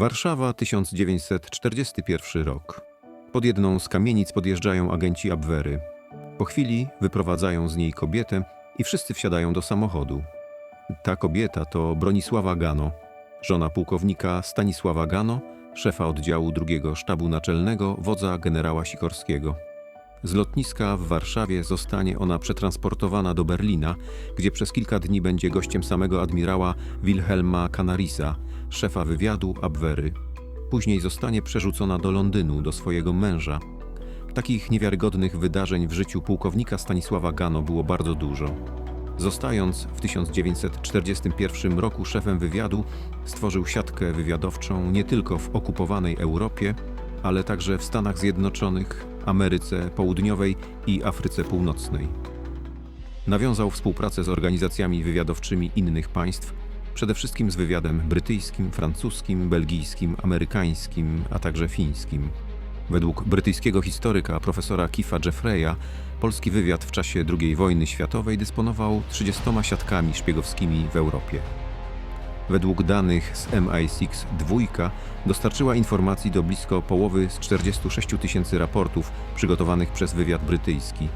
Warszawa, 1941 rok. Pod jedną z kamienic podjeżdżają agenci Abwery. Po chwili wyprowadzają z niej kobietę i wszyscy wsiadają do samochodu. Ta kobieta to Bronisława Gano, żona pułkownika Stanisława Gano, szefa oddziału drugiego sztabu naczelnego, wodza generała Sikorskiego. Z lotniska w Warszawie zostanie ona przetransportowana do Berlina, gdzie przez kilka dni będzie gościem samego admirała Wilhelma Canarisa, szefa wywiadu Abwery. Później zostanie przerzucona do Londynu, do swojego męża. Takich niewiarygodnych wydarzeń w życiu pułkownika Stanisława Gano było bardzo dużo. Zostając w 1941 roku szefem wywiadu, stworzył siatkę wywiadowczą nie tylko w okupowanej Europie, ale także w Stanach Zjednoczonych, Ameryce Południowej i Afryce Północnej. Nawiązał współpracę z organizacjami wywiadowczymi innych państw, przede wszystkim z wywiadem brytyjskim, francuskim, belgijskim, amerykańskim, a także fińskim. Według brytyjskiego historyka profesora Kifa Jeffreya, polski wywiad w czasie II wojny światowej dysponował 30 siatkami szpiegowskimi w Europie. Według danych z MI6 dwójka dostarczyła informacji do blisko połowy z 46 tysięcy raportów przygotowanych przez wywiad brytyjski.